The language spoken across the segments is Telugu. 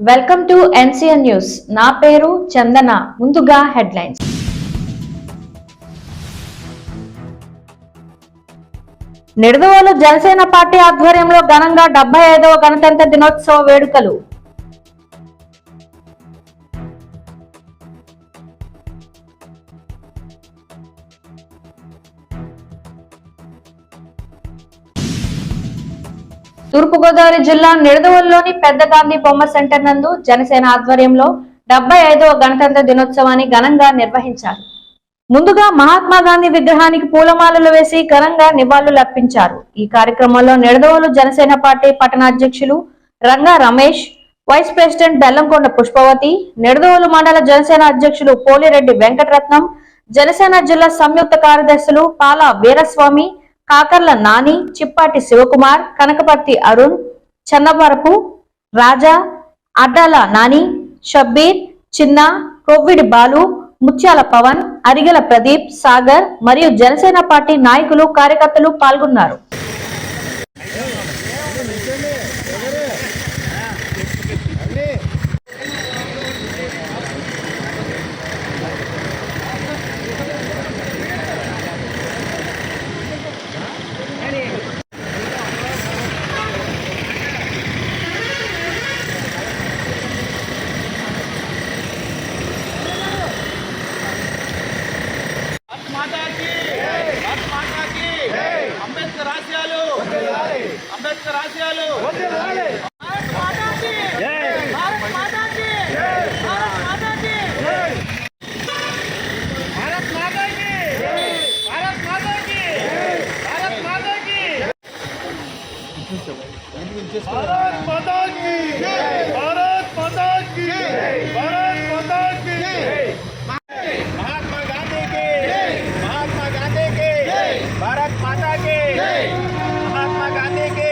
Welcome to NCN news. నా పేరు చందన. ముందుగా హెడ్లైన్స్. నిడదవోలు జనసేన పార్టీ ఆధ్వర్యంలో ఘనంగా డెబ్బై ఐదవ గణతంత్ర దినోత్సవ వేడుకలు. తూర్పుగోదావరి జిల్లా నిడదవల్లోని పెద్ద గాంధీ బొమ్మ సెంటర్ నందు జనసేన ఆధ్వర్యంలో డెబ్బై ఐదవ గణతంత్ర దినోత్సవాన్ని ఘనంగా నిర్వహించారు. ముందుగా మహాత్మా గాంధీ విగ్రహానికి పూలమాలలు వేసి ఘనంగా నివాళులు అర్పించారు. ఈ కార్యక్రమంలో నిడదవోలు జనసేన పార్టీ పట్టణాధ్యక్షులు రంగా రమేష్ వైస్ ప్రెసిడెంట్ బెల్లంకొండ పుష్పవతి నిడదవోలు మండల జనసేన అధ్యక్షులు పోలిరెడ్డి వెంకటరత్నం జనసేన జిల్లా సంయుక్త కార్యదర్శులు పాల వీరస్వామి కాకర్ల నాని చిప్పాటి శివకుమార్ కనకపర్తి అరుణ్ చన్నవరపు రాజా అడ్డాల నాని షబ్బీర్ చిన్న కొవ్విడి బాలు ముత్యాల పవన్ అరిగల ప్రదీప్ సాగర్ మరియు జనసేన పార్టీ నాయకులు కార్యకర్తలు పాల్గొన్నారు. भारत माता भारत की भारत की महात्मा गांधी के महात्मा गांधी के माता के महात्मा के माता के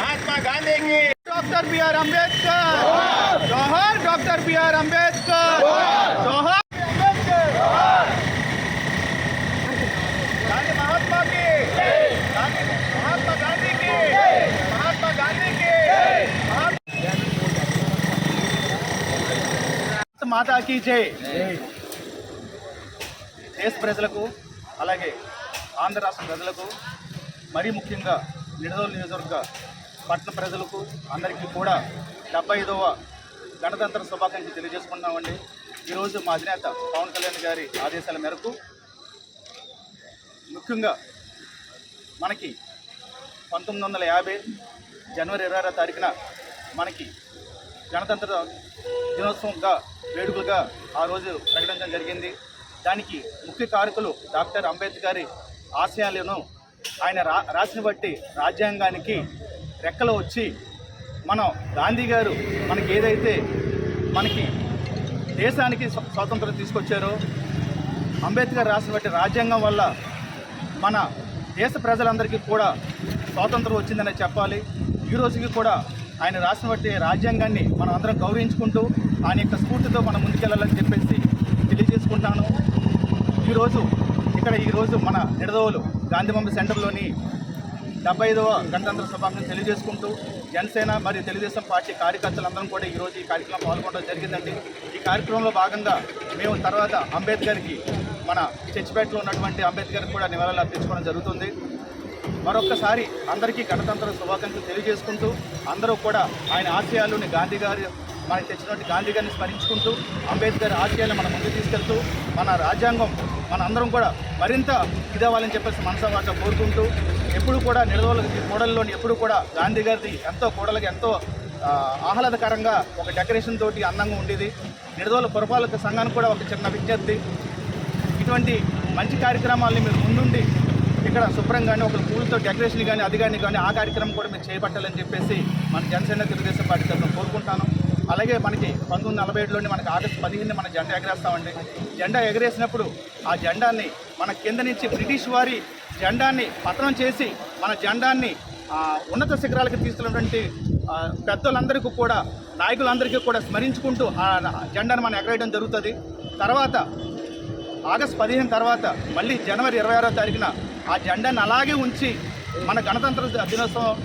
महात्मा गांधी के डॉक्टर बी आर अंबेडकर। जौहर डॉक्टर बी आर अंबेडकर। మాతాకి జై. దేశ ప్రజలకు అలాగే ఆంధ్ర రాష్ట్ర ప్రజలకు మరీ ముఖ్యంగా నిడదోలు నియోజకవర్గ పట్టణ ప్రజలకు అందరికీ కూడా డెబ్బై ఐదవ గణతంత్ర శుభాకాంక్షలు తెలియజేసుకుంటున్నామండి. ఈరోజు మా అధినేత పవన్ కళ్యాణ్ గారి ఆదేశాల మేరకు ముఖ్యంగా మనకి పంతొమ్మిది వందల యాభై జనవరి ఇరవై ఆరో తారీఖున మనకి గణతంత్ర దినోత్సవంగా వేడుకలుగా ఆ రోజు ప్రకటించడం జరిగింది. దానికి ముఖ్య కారకులు డాక్టర్ అంబేద్కర్ ఆశయాలను ఆయన రా రాసిన బట్టి రాజ్యాంగానికి రెక్కలు వచ్చి మనం గాంధీ గారు మనకి ఏదైతే మనకి దేశానికి స్వాతంత్రం తీసుకొచ్చారో అంబేద్కర్ రాసిన బట్టి రాజ్యాంగం వల్ల మన దేశ ప్రజలందరికీ కూడా స్వాతంత్రం వచ్చిందనే చెప్పాలి. ఈ రోజుకి కూడా ఆయన రాసినటువంటి రాజ్యాంగాన్ని మనం అందరం గౌరవించుకుంటూ ఆయన యొక్క స్ఫూర్తితో మనం ముందుకెళ్ళాలని చెప్పేసి తెలియజేసుకుంటాను. ఈరోజు ఇక్కడ ఈరోజు మన నిడదవులు గాంధీబొమ్మ సెంటర్లోని డెబ్బై ఐదవ గణతంత్ర సభాంగం తెలియజేసుకుంటూ జనసేన మరియు తెలుగుదేశం పార్టీ కార్యకర్తలందరం కూడా ఈరోజు ఈ కార్యక్రమం పాల్గొనడం జరిగిందండి. ఈ కార్యక్రమంలో భాగంగా మేము తర్వాత అంబేద్కర్కి మన చర్చిపేటలో ఉన్నటువంటి అంబేద్కర్ కూడా నివాళులు అర్పించుకోవడం జరుగుతుంది. మరొక్కసారి అందరికీ గణతంత్ర శుభాకాంక్షలు తెలియజేసుకుంటూ అందరూ కూడా ఆయన ఆశయాల్లోని గాంధీ గారు మనకి తెచ్చినటువంటి గాంధీ గారిని స్మరించుకుంటూ అంబేద్కర్ ఆశయాలను మన ముందుకు తీసుకెళ్తూ మన రాజ్యాంగం మన అందరం కూడా మరింత ఇదవ్వాలని చెప్పేసి మనసవాట కోరుకుంటూ ఎప్పుడు కూడా నిడదవల కూడల్లోని ఎప్పుడు కూడా గాంధీ గారిది ఎంతో కూడలకి ఎంతో ఆహ్లాదకరంగా ఒక డెకరేషన్ తోటి అందంగా ఉండేది. నిడదవల పురపాలక సంఘానికి కూడా ఒక చిన్న విజ్ఞప్తి. ఇటువంటి మంచి కార్యక్రమాలని మీరు ముందుండి ఇక్కడ శుభ్రం కానీ ఒక పూలతో డెకరేషన్ కానీ అది కానీ కానీ ఆ కార్యక్రమం కూడా మీరు చేపట్టాలని చెప్పేసి మన జనసేన తెలుగుదేశం పార్టీ తరఫున కోరుకుంటాను. అలాగే మనకి పంతొమ్మిది నలభై ఏడులోనే మనకి ఆగస్టు పదిహేను మన జెండా ఎగరేస్తామండి. జెండా ఎగరేసినప్పుడు ఆ జెండాన్ని మన కింద నుంచి బ్రిటిష్ వారి జెండాన్ని పతనం చేసి మన జెండాన్ని ఉన్నత శిఖరాలకు తీసుకున్నటువంటి పెద్దలందరికీ కూడా నాయకులందరికీ కూడా స్మరించుకుంటూ ఆ జెండాను మనం ఎగరేయడం జరుగుతుంది. తర్వాత ఆగస్ట్ పదిహేను తర్వాత మళ్ళీ జనవరి ఇరవై ఆరో తారీఖున ఆ జెండాను అలాగే ఉంచి మన గణతంత్ర దినోత్సవం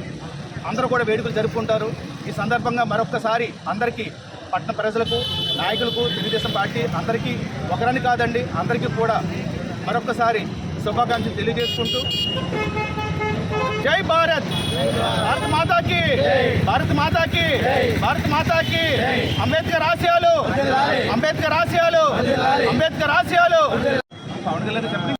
అందరూ కూడా వేడుకలు జరుపుకుంటారు. ఈ సందర్భంగా మరొక్కసారి అందరికీ పట్టణ ప్రజలకు నాయకులకు తెలుగుదేశం పార్టీ అందరికీ ఒకరని కాదండి అందరికీ కూడా మరొక్కసారి శుభాకాంక్షలు తెలియజేసుకుంటూ. జై భారత్! భారత్ మాతాకి! భారత్ మాతాకి! భారత్ మాతాకి! అంబేద్కర్ ఆశయాలు! అంబేద్కర్ ఆశయాలు! అంబేద్కర్ ఆశయాలు! పవన్ కళ్యాణ్ చెప్పండి